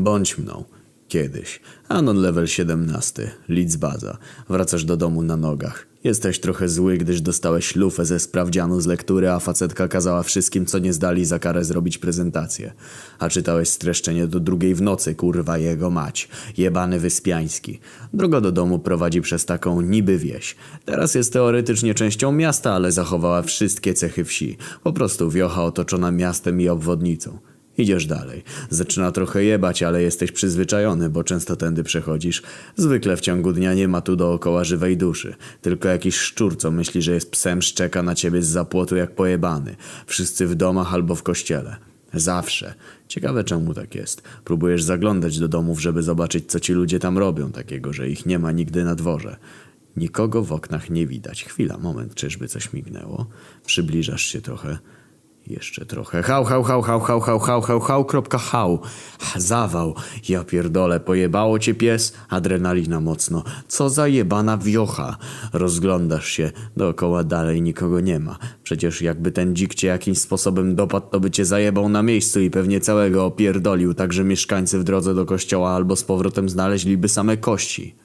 Bądź mną. Kiedyś. Anon level 17. Lidz baza. Wracasz do domu na nogach. Jesteś trochę zły, gdyż dostałeś lufę ze sprawdzianu z lektury, a facetka kazała wszystkim, co nie zdali za karę zrobić prezentację. A czytałeś streszczenie do drugiej w nocy, kurwa jego mać. Jebany Wyspiański. Droga do domu prowadzi przez taką niby wieś. Teraz jest teoretycznie częścią miasta, ale zachowała wszystkie cechy wsi. Po prostu wiocha otoczona miastem i obwodnicą. Idziesz dalej. Zaczyna trochę jebać, ale jesteś przyzwyczajony, bo często tędy przechodzisz. Zwykle w ciągu dnia nie ma tu dookoła żywej duszy. Tylko jakiś szczur, co myśli, że jest psem, szczeka na ciebie z zapłotu jak pojebany. Wszyscy w domach albo w kościele. Zawsze. Ciekawe czemu tak jest. Próbujesz zaglądać do domów, żeby zobaczyć, co ci ludzie tam robią, takiego, że ich nie ma nigdy na dworze. Nikogo w oknach nie widać. Chwila, moment, czyżby coś mignęło? Przybliżasz się trochę. Jeszcze trochę. Hał, hał, hał, hał, hał, hał, hał, hał, hał, kropka, hał. Ha, Zawał. Ja pierdolę, pojebało cię pies? Adrenalina mocno. Co za jebana wiocha. Rozglądasz się. Dookoła dalej nikogo nie ma. Przecież jakby ten dzik cię jakimś sposobem dopadł, to by cię zajebał na miejscu i pewnie całego opierdolił, tak że mieszkańcy w drodze do kościoła albo z powrotem znaleźliby same kości.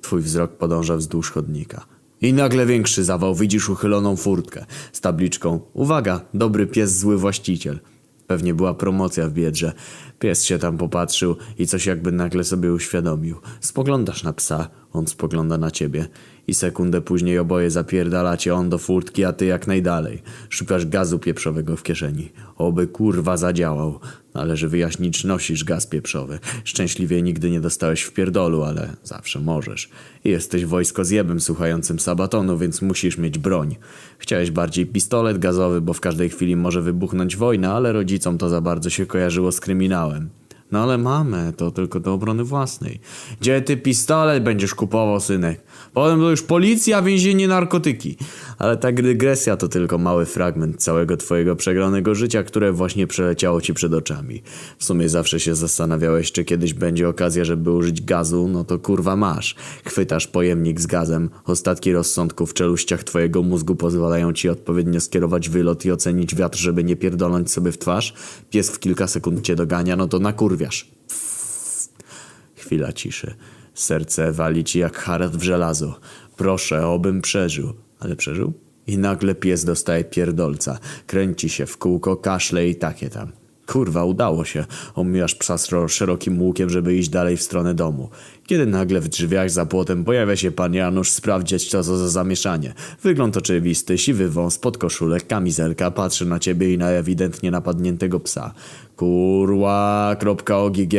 Twój wzrok podąża wzdłuż chodnika. I nagle większy zawał, widzisz uchyloną furtkę z tabliczką Uwaga, dobry pies, zły właściciel. Pewnie była promocja w biedrze. Pies się tam popatrzył i coś jakby nagle sobie uświadomił. Spoglądasz na psa, on spogląda na ciebie. I sekundę później oboje zapierdalacie on do furtki, a ty jak najdalej. Szukasz gazu pieprzowego w kieszeni. Oby kurwa zadziałał. Należy wyjaśnić, nosisz gaz pieprzowy. Szczęśliwie nigdy nie dostałeś w pierdolu, ale zawsze możesz. Jesteś wojsko zjebem słuchającym sabatonu, więc musisz mieć broń. Chciałeś bardziej pistolet gazowy, bo w każdej chwili może wybuchnąć wojna, ale rodzicom to za bardzo się kojarzyło z kryminałem. No ale mamy, to tylko do obrony własnej. Gdzie ty pistolet będziesz kupował, synek? Potem to już policja, więzienie, narkotyki. Ale ta dygresja to tylko mały fragment całego twojego przegranego życia, które właśnie przeleciało ci przed oczami. W sumie zawsze się zastanawiałeś, czy kiedyś będzie okazja, żeby użyć gazu, no to kurwa masz. Chwytasz pojemnik z gazem, ostatki rozsądku w czeluściach twojego mózgu pozwalają ci odpowiednio skierować wylot i ocenić wiatr, żeby nie pierdolnąć sobie w twarz. Pies w kilka sekund cię dogania, no to nakurwiasz. Chwila ciszy. Serce wali ci jak harat w żelazo. Proszę, obym przeżył. Ale przeżył? I nagle pies dostaje pierdolca. Kręci się w kółko, kaszle i takie tam. Kurwa, udało się. Omijasz psa szerokim łukiem, żeby iść dalej w stronę domu. Kiedy nagle w drzwiach za płotem pojawia się pan Janusz sprawdzić co za zamieszanie. Wygląd oczywisty, siwy wąs, podkoszulek, kamizelka, patrzy na ciebie i na ewidentnie napadniętego psa. Kurwa, kropka OGG.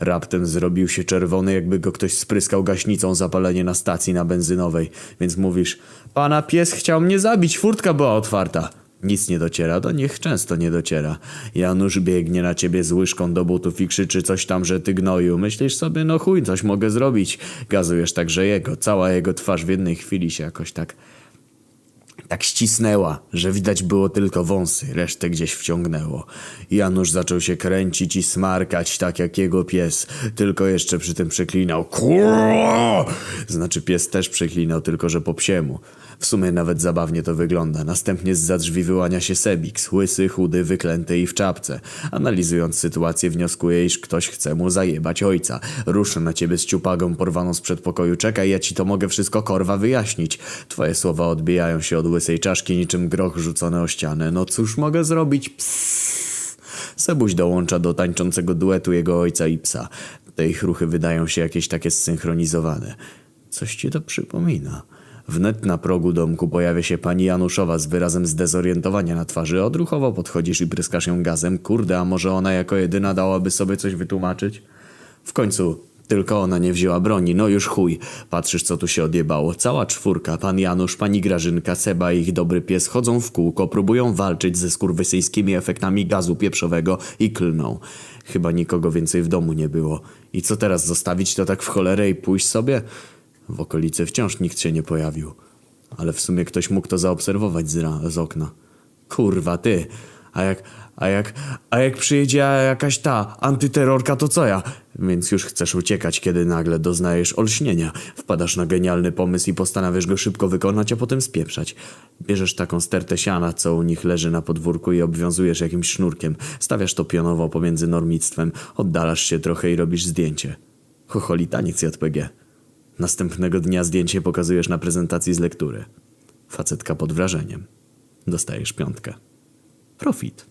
Raptem zrobił się czerwony, jakby go ktoś spryskał gaśnicą zapalenie na stacji na benzynowej. Więc mówisz, pana pies chciał mnie zabić, furtka była otwarta. Nic nie dociera, do nich często nie dociera. Janusz biegnie na ciebie z łyżką do butów i krzyczy coś tam, że ty gnoju. Myślisz sobie, no chuj, coś mogę zrobić. Gazujesz także jego. Cała jego twarz w jednej chwili się jakoś tak tak ścisnęła, że widać było tylko wąsy, resztę gdzieś wciągnęło. Janusz zaczął się kręcić i smarkać, tak jak jego pies, tylko jeszcze przy tym przeklinał. Kurwa! Znaczy pies też przeklinał, tylko że po psiemu. W sumie nawet zabawnie to wygląda. Następnie z drzwi wyłania się Sebix, łysy, chudy, wyklęty i w czapce. Analizując sytuację wnioskuje, iż ktoś chce mu zajebać ojca. Rusza na ciebie z ciupagą porwaną z przedpokoju. Czekaj, ja ci to mogę wszystko korwa wyjaśnić. Twoje słowa odbijają się od łysej czaszki niczym groch rzucony o ścianę. No cóż mogę zrobić? Psst. Sebuś dołącza do tańczącego duetu jego ojca i psa. Te ich ruchy wydają się jakieś takie zsynchronizowane. Coś ci to przypomina. Wnet na progu domku pojawia się pani Januszowa z wyrazem zdezorientowania na twarzy. Odruchowo podchodzisz i pryskasz ją gazem. Kurde, a może ona jako jedyna dałaby sobie coś wytłumaczyć? W końcu tylko ona nie wzięła broni, no już chuj. Patrzysz co tu się odjebało. Cała czwórka, pan Janusz, pani Grażynka, Seba i ich dobry pies chodzą w kółko, próbują walczyć ze skurwysyjskimi efektami gazu pieprzowego i klną. Chyba nikogo więcej w domu nie było. I co teraz, zostawić to tak w cholerę i pójść sobie? W okolicy wciąż nikt się nie pojawił. Ale w sumie ktoś mógł to zaobserwować z, z okna. Kurwa, ty. A jak, a jak, a jak przyjedzie jakaś ta antyterrorka, to co ja? Więc już chcesz uciekać, kiedy nagle doznajesz olśnienia. Wpadasz na genialny pomysł i postanawiasz go szybko wykonać, a potem spieprzać. Bierzesz taką stertę siana, co u nich leży na podwórku i obwiązujesz jakimś sznurkiem. Stawiasz to pionowo pomiędzy normictwem, oddalasz się trochę i robisz zdjęcie. Chocholi taniec JPG. Następnego dnia zdjęcie pokazujesz na prezentacji z lektury. Facetka pod wrażeniem. Dostajesz piątkę. Profit.